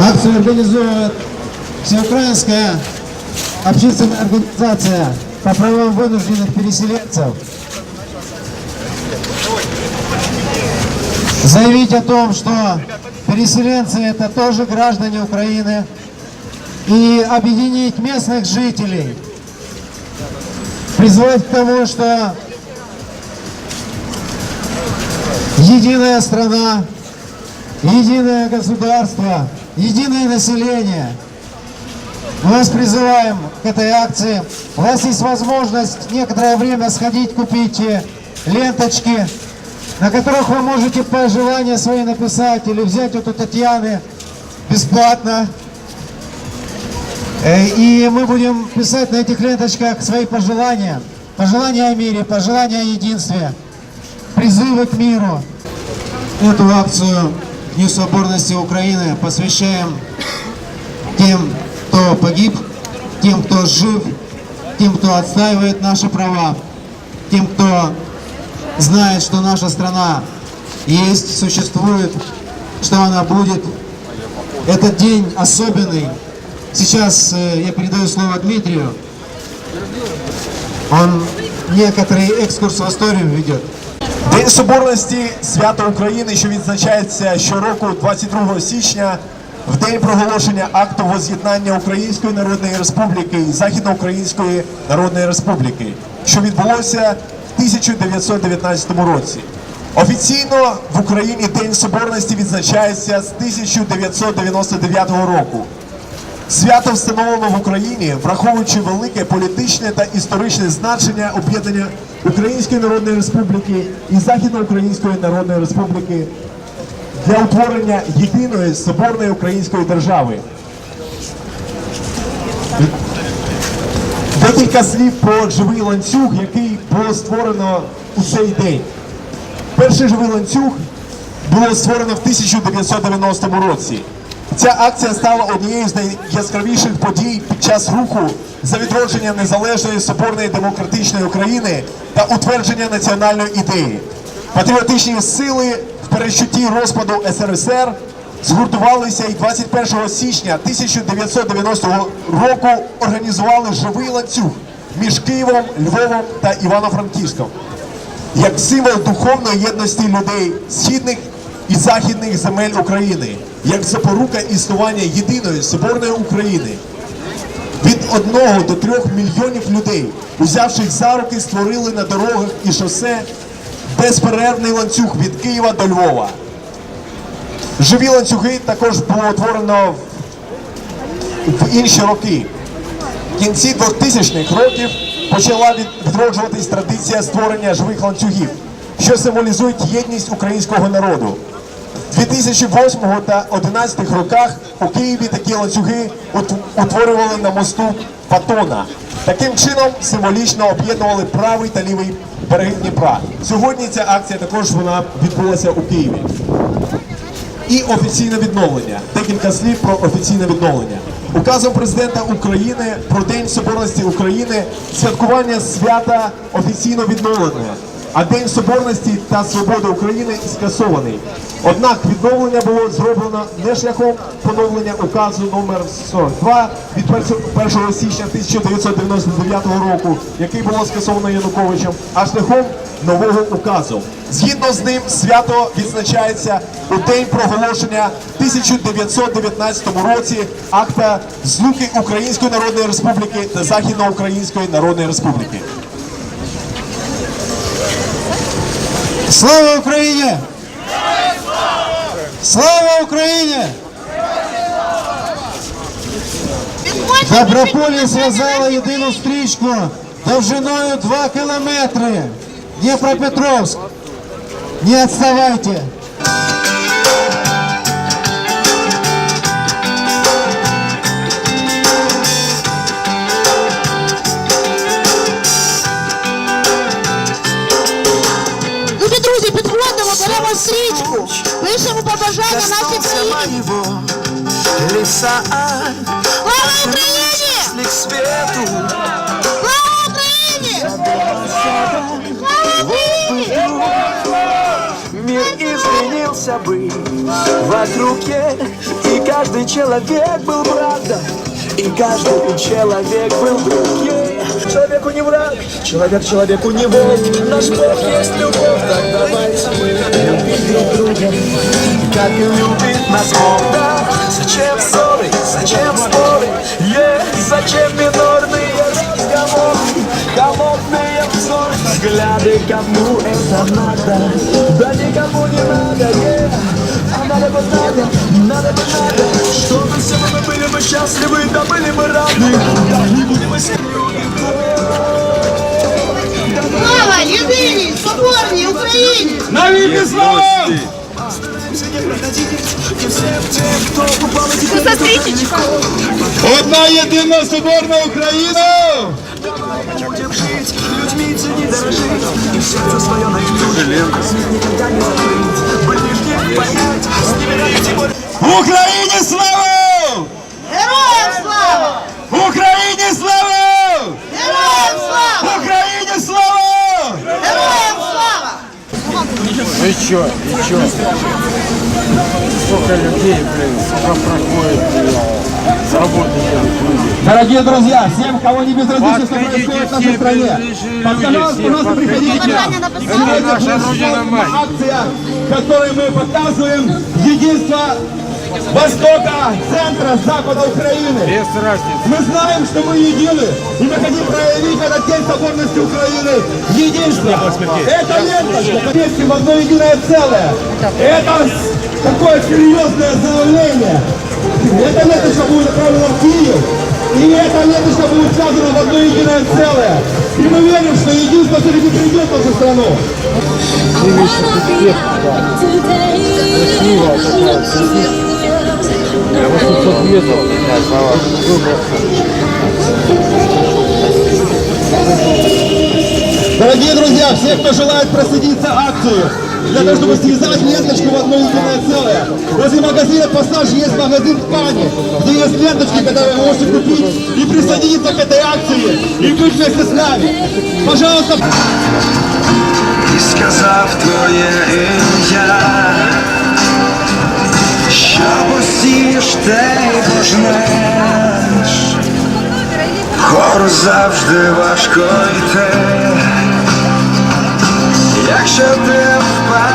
Акцию организует Всеукраинская общественная организация по правам вынужденных переселенцев. Заявить о том, что переселенцы это тоже граждане Украины и объединить местных жителей, призвать к тому, что единая страна, единое государство, единое население. Мы вас призываем к этой акции. У вас есть возможность некоторое время сходить купить э, ленточки, на которых вы можете пожелания свои написать или взять вот у Татьяны бесплатно. Э, И мы будем писать на этих ленточках свои пожелания. Пожелания о мире, пожелания о единстве, призывы к миру. Эту акцию Дню Соборности Украины посвящаем тем, кто погиб, тем, кто жив, тем, кто отстаивает наши права, тем, кто знает, что наша страна есть, существует, что она будет. Этот день особенный. Сейчас э, я передаю слово Дмитрию. Он некоторый экскурс в историю ведет. День Соборності свято України, що відзначається щороку 22 січня, в день проголошення акту воз'єднання Української Народної Республіки і Західноукраїнської Народної Республіки, що відбулося в 1919 році. Офіційно в Україні День Соборності відзначається з 1999 року. Свято встановлено в Україні, враховуючи велике політичне та історичне значення об'єднання Української Народної Республіки і Західноукраїнської Народної Республіки для утворення єдиної соборної української держави. Декілька слів про живий ланцюг, який було створено у цей день. Перший живий ланцюг було створено в 1990 році. Ця акція стала однією з найяскравіших подій під час руху за відродження незалежної соборної демократичної України та утвердження національної ідеї. Патріотичні сили в перечутті розпаду СРСР згуртувалися і 21 січня 1990 року організували живий ланцюг між Києвом, Львовом та Івано-Франківськом як символ духовної єдності людей східних і західних земель України, як запорука існування єдиної соборної України. Від одного до трьох мільйонів людей, узявших за руки, створили на дорогах і шосе безперервний ланцюг від Києва до Львова. Живі ланцюги також було утворено в інші роки. В кінці 2000-х років почала відроджуватись традиція створення живих ланцюгів, що символізують єдність українського народу. В 2008 та 2011 роках у Києві такі ланцюги утворювали на мосту Патона. Таким чином символічно об'єднували правий та лівий береги Дніпра. Сьогодні ця акція також вона відбулася у Києві. І офіційне відновлення. Декілька слів про офіційне відновлення. Указом президента України про День Соборності України святкування свята офіційно відновлене, а День Соборності та Свободи України скасований. Однак відновлення було зроблено не шляхом поновлення указу номер 42 від 1 січня 1999 року, який було скасовано Януковичем, а шляхом нового указу. Згідно з ним, свято відзначається у день проголошення в 1919 році акта злуки Української Народної Республіки та Західноукраїнської Народної Республіки. Слава Україні! Слава Україні! Доброполі зв'язала єдину стрічку довжиною 2 кілометри. Дніпропетровськ. Не відставайте. підходимо, беремо стрічку, пишемо побажання нашій Коснулся країні. моего лица Слава Україні! Шли к свету Слава Україні! Слава Україні! Мир изменил хотелся бы вокруг И каждый человек был братом И каждый человек был друг ей. Человеку не враг, человек человеку не волк. Наш Бог есть любовь, так давайте мы любить друг друга. Как и любит нас Бог, да? Зачем ссоры, зачем споры, е, зачем минорные разговоры Холодные взоры, взгляды, кому это надо? Да никому не надо, е, а надо бы надо, надо бы надо Чтобы все мы были бы счастливы, да были бы рады. Да не будем мы Слава єдиній, соборній Україні! Навіки слава! Стараемся не проходить И всем тем, кто упал и теперь Це стрічечка. Одна єдина соборна Україна! будем жить Людьми цени дорожить И сердце свое найти Никогда не закрыть Ближних понять С ними найти боль В Україні слава! Героям Сколько людей, блин, проходит, с работы. Дорогие друзья, всем, кого не безразлично, что происходит в нашей стране, пожалуйста, пожалуйста, приходите. Сегодня наша будет Родина мать. акция, в которой мы показываем единство Востока, центра, запада Украины. Без разницы. Мы знаем, что мы едины, и мы хотим проявить этот день соборности Украины единство. Это ленточка, вместе в одно единое целое. Это такое серьезное заявление. Эта ленточка будет направлена в Киев, и эта ленточка будет связана в одно единое целое. И мы верим, что единство все-таки придет в нашу страну. Я 800 метров, блядь, слава. Дорогие друзья, все, кто желает присоединиться акцию, для того, чтобы связать ленточку в одно единое целое. Возле магазина «Пассаж» есть магазин ткани, где есть ленточки, которые вы можете купить и присоединиться к этой акции и быть вместе с нами. Пожалуйста, І сказав твоє ім'я, що посієш, те й пожнеш. Вгору завжди важко йти, якщо ти впав.